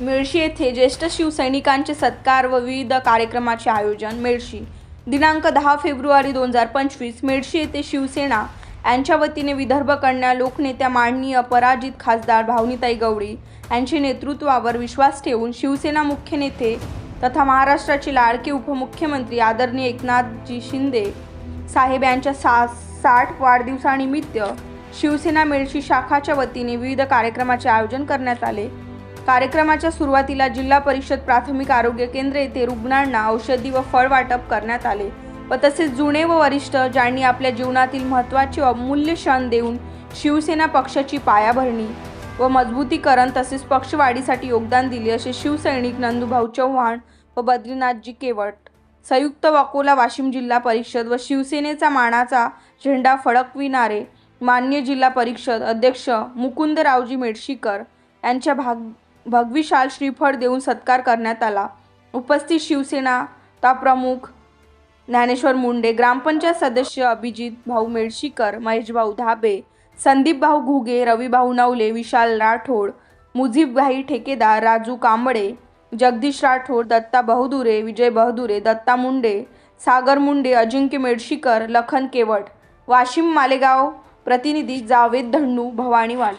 मेळशी येथे ज्येष्ठ शिवसैनिकांचे सत्कार व विविध कार्यक्रमाचे आयोजन मेळशी. दिनांक दहा फेब्रुवारी दोन हजार पंचवीस मेळशी येथे शिवसेना यांच्या वतीने विदर्भ कन्या लोकनेत्या माननीय पराजित खासदार भावनीताई गवळी यांचे नेतृत्वावर विश्वास ठेवून शिवसेना मुख्य नेते तथा महाराष्ट्राचे लाडके उपमुख्यमंत्री आदरणीय एकनाथजी शिंदे साहेब यांच्या सा साठ वाढदिवसानिमित्त शिवसेना मेळशी शाखाच्या वतीने विविध कार्यक्रमाचे आयोजन करण्यात आले. कार्यक्रमाच्या सुरुवातीला जिल्हा परिषद प्राथमिक आरोग्य केंद्र येथे रुग्णांना औषधी व फळ वाटप करण्यात आले व तसेच जुने व वरिष्ठ ज्यांनी आपल्या जीवनातील महत्त्वाचे अमूल्य क्षण देऊन शिवसेना पक्षाची पायाभरणी व मजबूतीकरण तसेच पक्षवाढीसाठी योगदान दिले असे शिवसैनिक नंदुभाऊ चव्हाण व बद्रीनाथजी केवट. संयुक्त अकोला वाशिम जिल्हा परिषद व शिवसेनेचा मानाचा झेंडा फडकविणारे मान्य जिल्हा परिषद अध्यक्ष मुकुंदरावजी मेडशीकर यांच्या भाग भगविशाल श्रीफळ देऊन सत्कार करण्यात आला. उपस्थित शिवसेना ता प्रमुख ज्ञानेश्वर मुंडे ग्रामपंचायत सदस्य अभिजित भाऊ मेळशीकर महेशभाऊ धाबे संदीप भाऊ घुगे रविभाऊ नवले विशाल राठोड मुजीबभाई ठेकेदार राजू कांबळे जगदीश राठोड दत्ता बहदुरे विजय बहदुरे दत्ता मुंडे सागर मुंडे अजिंक्य मेडशीकर लखन केवट वाशिम मालेगाव प्रतिनिधी जावेद धन्नू भवानी वाल